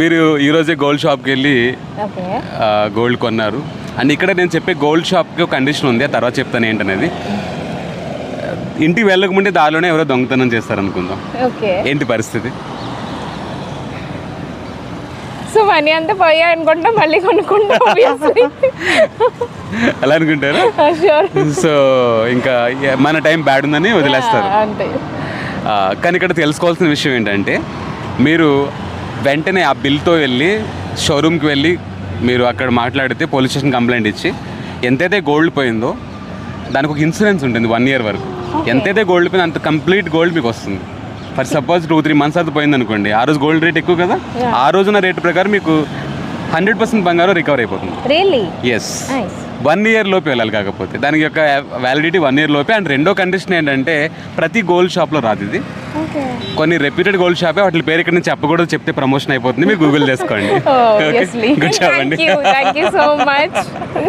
మీరు ఈరోజే గోల్డ్ షాప్కి వెళ్ళి గోల్డ్ కొన్నారు. అండ్ ఇక్కడ నేను చెప్పే గోల్డ్ షాప్కి ఒక కండిషన్ ఉంది ఆ తర్వాత చెప్తాను ఏంటనేది. ఇంటికి వెళ్ళకముందే దారిలోనే ఎవరో దొంగతనం చేస్తారనుకుందాం. ఏంటి పరిస్థితి? సో మనీ అంతా పోయా అనుకుంటా మళ్ళీ కొనుక్కుంటా. అలా అనుకుంటారు. సో ఇంకా మన టైం బ్యాడ్ ఉందని వదిలేస్తారు. కానీ ఇక్కడ తెలుసుకోవాల్సిన విషయం ఏంటంటే మీరు వెంటనే ఆ బిల్తో వెళ్ళి షోరూమ్కి వెళ్ళి మీరు అక్కడ మాట్లాడితే పోలీస్ స్టేషన్ కంప్లైంట్ ఇచ్చి ఎంతైతే గోల్డ్ పోయిందో దానికి ఒక ఇన్సూరెన్స్ ఉంటుంది వన్ ఇయర్ వరకు. ఎంతైతే గోల్డ్ పోయిందో అంత కంప్లీట్ గోల్డ్ మీకు వస్తుంది. For suppose two three months అది పోయింది అనుకోండి ఆ రోజు గోల్డ్ రేట్ ఎక్కువ కదా? ఆ రోజున రేట్ ప్రకారం మీకు హండ్రెడ్ పర్సెంట్ బంగారం రికవర్ అయిపోతుంది. ఎస్ వన్ ఇయర్ లోపే వెళ్ళాలి కాకపోతే. దానికి యొక్క వ్యాలిడిటీ వన్ ఇయర్ లోపే. అండ్ రెండో కండిషన్ ఏంటంటే ప్రతి గోల్డ్ షాప్లో రాదు ఇది. కొన్ని రెప్యూటెడ్ గోల్డ్ షాపే వాటి పేరు ఇక్కడ నుంచి చెప్పకూడదు చెప్తే ప్రమోషన్ అయిపోతుంది. మీరు గూగుల్ చేసుకోండి. Oh, గుడ్ జాబ్ అండి.